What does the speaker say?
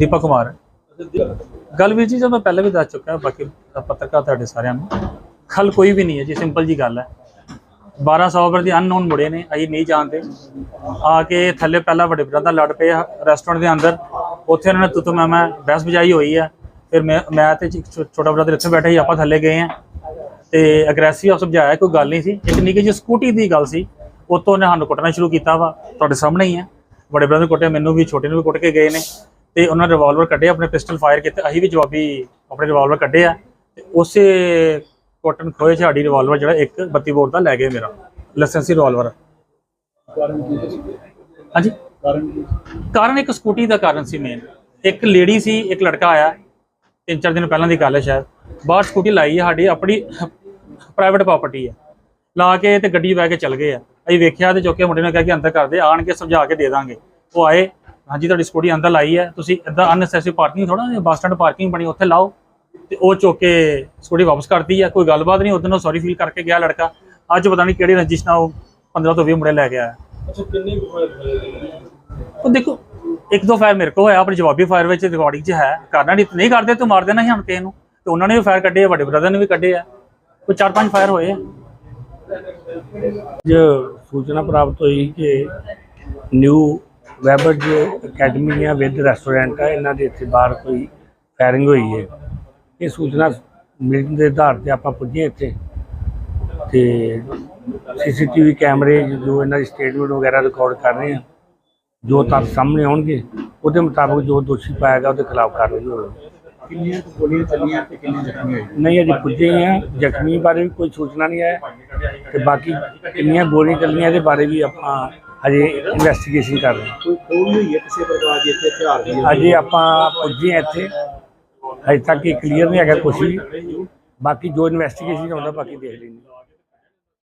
ਦੀਪਕ ਕੁਮਾਰ। ਗੱਲ ਵੀ ਜੀ ਜੋ ਮੈਂ ਪਹਿਲਾਂ ਵੀ ਦੱਸ ਚੁੱਕਾ ਬਾਕੀ ਪੱਤਰਕਾਰ ਤੁਹਾਡੇ ਸਾਰਿਆਂ ਨੂੰ ਖਲ ਕੋਈ ਵੀ ਨਹੀਂ ਹੈ ਜੀ ਸਿੰਪਲ ਜੀ ਗੱਲ ਹੈ। 1200 ਪਰ ਦੀ ਅਨਨੋਨ ਮੁੜੇ ਨੇ ਅਸੀਂ ਨਹੀਂ ਜਾਣਦੇ। ਆ ਕੇ ਥੱਲੇ ਪਹਿਲਾਂ ਵੱਡੇ ਬ੍ਰਦਰ ਲੜ ਪਏ ਰੈਸਟੋਰੈਂਟ ਦੇ ਅੰਦਰ। ਉੱਥੇ ਉਹਨਾਂ ਨੇ ਤੁਤੂ ਮੈਂ ਮੈਂ ਬਹਿਸ ਬਜਾਈ ਹੋਈ ਹੈ ਫਿਰ ਮੈਂ ਮੈਂ ਤੇ ਛੋਟਾ ਬ੍ਰਦਰ ਇੱਥੇ ਬੈਠੇ ਸੀ ਆਪਾਂ ਥੱਲੇ ਗਏ ਆ। ਤੇ ਅਗਰੈਸਿਵ ਸਮਝਾਇਆ ਕੋਈ ਗੱਲ ਨਹੀਂ ਸੀ। ਇੱਕ ਨਿੱਕੀ ਜਿਹੀ ਸਕੂਟੀ ਦੀ ਗੱਲ ਸੀ। ਉਤੋਂ ਨੇ ਸਾਨੂੰ ਕੁੱਟਣਾ ਸ਼ੁਰੂ ਕੀਤਾ ਵਾ ਤੁਹਾਡੇ ਸਾਹਮਣੇ ਹੀ ਹੈ ਬੜੇ ਬ੍ਰਦਰ ਕੁੱਟਿਆ ਮੈਨੂੰ ਵੀ ਛੋਟੇ ਨੂੰ ਵੀ ਕੁੱਟ ਕੇ ਗਏ ਨੇ। ਤੇ ਉਹਨਾਂ ਰਿਵਾਲਵਰ ਕੱਢੇ, ਆਪਣੇ ਪਿਸਟਲ ਫਾਇਰ ਕੀਤੇ, ਅਸੀਂ ਵੀ ਜਵਾਬੀ ਆਪਣੇ ਰਿਵਾਲਵਰ ਕੱਢੇ ਆ। ਤੇ ਉਸੇ ਕੋਟਨ ਖੋਏ ਚ ਸਾਡੀ ਰਿਵਾਲਵਰ ਜਿਹੜਾ ਇੱਕ 32 ਬੋਰ ਦਾ ਲੈ ਗਏ ਮੇਰਾ ਲਾਇਸੈਂਸੀ ਰਿਵਾਲਵਰ ਹਾਂਜੀ? ਕਾਰਨ ਇੱਕ ਸਕੂਟੀ ਦਾ ਕਾਰਨ ਸੀ ਮੇਨ ਇੱਕ ਲੇਡੀ ਸੀ, ਇੱਕ ਲੜਕਾ ਆਇਆ ਤਿੰਨ ਚਾਰ ਦਿਨ ਪਹਿਲਾਂ ਦੀ ਗੱਲ ਹੈ ਸ਼ਾਇਦ। ਬਾਹਰ ਸਕੂਟੀ ਲਾਈ ਹੈ ਸਾਡੀ, ਆਪਣੀ ਪ੍ਰਾਈਵੇਟ ਪ੍ਰਾਪਰਟੀ ਹੈ ਲਾ ਕੇ ਤੇ ਗੱਡੀ ਬਹਿ ਕੇ ਚੱਲ ਗਏ ਆ। ਅਸੀਂ ਵੇਖਿਆ ਤੇ ਚੁੱਕੇ ਮੁੰਡੇ ਨੇ ਕਿਹਾ ਕਿ ਅੰਦਰ ਕਰਦੇ ਆਣ ਕੇ ਸਮਝਾ ਕੇ ਦੇ ਦਾਂਗੇ। ਉਹ ਆਏ ਹਾਂਜੀ ਤੁਹਾਡੀ ਸਕੂਟੀ ਅੰਦਰ ਲਾਈ ਹੈ। ਤੁਸੀਂ ਇਦਾਂ ਅਨਨੈਸੈਸਰੀ ਪਾਰਕਿੰਗ ਥੋੜਾ ਬੱਸ ਸਟੈਂਡ ਪਾਰਕਿੰਗ ਬਣੀ ਉੱਥੇ ਲਾਓ ਤੇ ਉਹ ਚੁੱਕ ਕੇ ਸਕੂਟੀ ਵਾਪਸ ਕਰਤੀ ਹੈ। ਕੋਈ ਗੱਲਬਾਤ ਨਹੀਂ ਉਦੋਂ ਸੌਰੀ ਫੀਲ ਕਰਕੇ ਗਿਆ ਲੜਕਾ। ਅੱਜ ਪਤਾ ਨਹੀਂ ਕਿਹੜੀ ਰੰਜਿਸ਼ ਨਾਲ ਉਹ 15 ਤੋਂ 20 ਮੁੰਡੇ ਲੈ ਕੇ ਆਇਆ। ਅੱਛਾ ਕਿੰਨੇ ਉਹ ਦੇਖੋ ਇੱਕ ਦੋ ਫਾਇਰ ਮੇਰੇ ਕੋ ਹੋਇਆ ਆਪਣੀ ਜਵਾਬੀ ਫਾਇਰ ਵਿੱਚ ਰਿਕਾਰਡਿੰਗ 'ਚ ਹੈ। ਕਰਨਾ ਨਹੀਂ ਨਹੀਂ ਕਰਦੇ ਤੂੰ ਮਾਰ ਦੇਣਾ ਸੀ ਹੁਣ ਕਿਸੇ ਨੂੰ। ਤੇ ਉਹਨਾਂ ਨੇ ਵੀ ਫਾਇਰ ਕੱਢੇ ਆ ਵੱਡੇ ਬ੍ਰਦਰ ਨੇ ਵੀ ਕੱਢੇ ਆ। ਕੋਈ ਚਾਰ ਪੰਜ ਫਾਇਰ ਹੋਏ ਆ। ਜੋ ਸੂਚਨਾ ਪ੍ਰਾਪਤ ਹੋਈ ਕਿ ਨਿਊ ਵੈਬਰਜ ਅਕੈਡਮੀ ਆ ਵਿਦ ਰੈਸਟੋਰੈਂਟ ਆ ਇਹਨਾਂ ਦੇ ਇੱਥੇ ਬਾਹਰ ਕੋਈ ਫਾਇਰਿੰਗ ਹੋਈ ਹੈ। ਇਹ ਸੂਚਨਾ ਮਿਲਣ ਦੇ ਆਧਾਰ ਤੇ ਆਪਾਂ ਪੁੱਜੇ ਇੱਥੇ। ਤੇ ਸੀਸੀਟੀਵੀ ਕੈਮਰੇ ਜੋ ਇਹਨਾਂ ਦੀ ਸਟੇਟਮੈਂਟ ਵਗੈਰਾ ਰਿਕਾਰਡ ਕਰ ਰਹੇ ਆ ਜੋ ਤੱਥ ਸਾਹਮਣੇ ਆਉਣਗੇ ਉਹਦੇ ਮੁਤਾਬਕ ਜੋ ਦੋਸ਼ੀ ਪਾਏਗਾ ਉਹਦੇ ਖਿਲਾਫ ਕਾਰਵਾਈ ਹੋਵੇਗੀ। ਕਿੰਨੀਆਂ ਕੁ ਗੋਲੀਆਂ ਚੱਲੀਆਂ ਤੇ ਕਿੰਨੇ ਜ਼ਖਮੀ ਹੋਏ ਨਹੀਂ ਅਜੇ ਪੁੱਜੇ ਹੀ ਆ। ਜ਼ਖਮੀ ਬਾਰੇ ਵੀ ਕੋਈ ਸੂਚਨਾ ਨਹੀਂ ਹੈ ਤੇ ਬਾਕੀ ਕਿੰਨੀਆਂ ਗੋਲੀਆਂ ਚੱਲੀਆਂ ਇਹਦੇ ਬਾਰੇ ਵੀ ਆਪਾਂ ਹਜੇ ਇਨਵੈਸਟੀਗੇਸ਼ਨ ਕਰ ਰਹੇ ਹਾਂ। ਕੋਈ ਖੋਲ ਹੋਈ ਹੈ ਕਿਸੇ ਪ੍ਰਕਾਰ ਦੀ ਇੱਥੇ ਹਥਿਆਰ ਦੀ ਅਜੇ ਆਪਾਂ ਪੁੱਜੇ ਹਾਂ ਇੱਥੇ। ਹਜੇ ਤੱਕ ਇਹ ਕਲੀਅਰ ਨਹੀਂ ਹੈਗਾ ਕੁਛ ਵੀ। ਬਾਕੀ ਜੋ ਇਨਵੈਸਟੀਗੇਸ਼ਨ ਹੁੰਦਾ ਬਾਕੀ ਦੇਖ ਲੈਂਦੇ ਹਾਂ।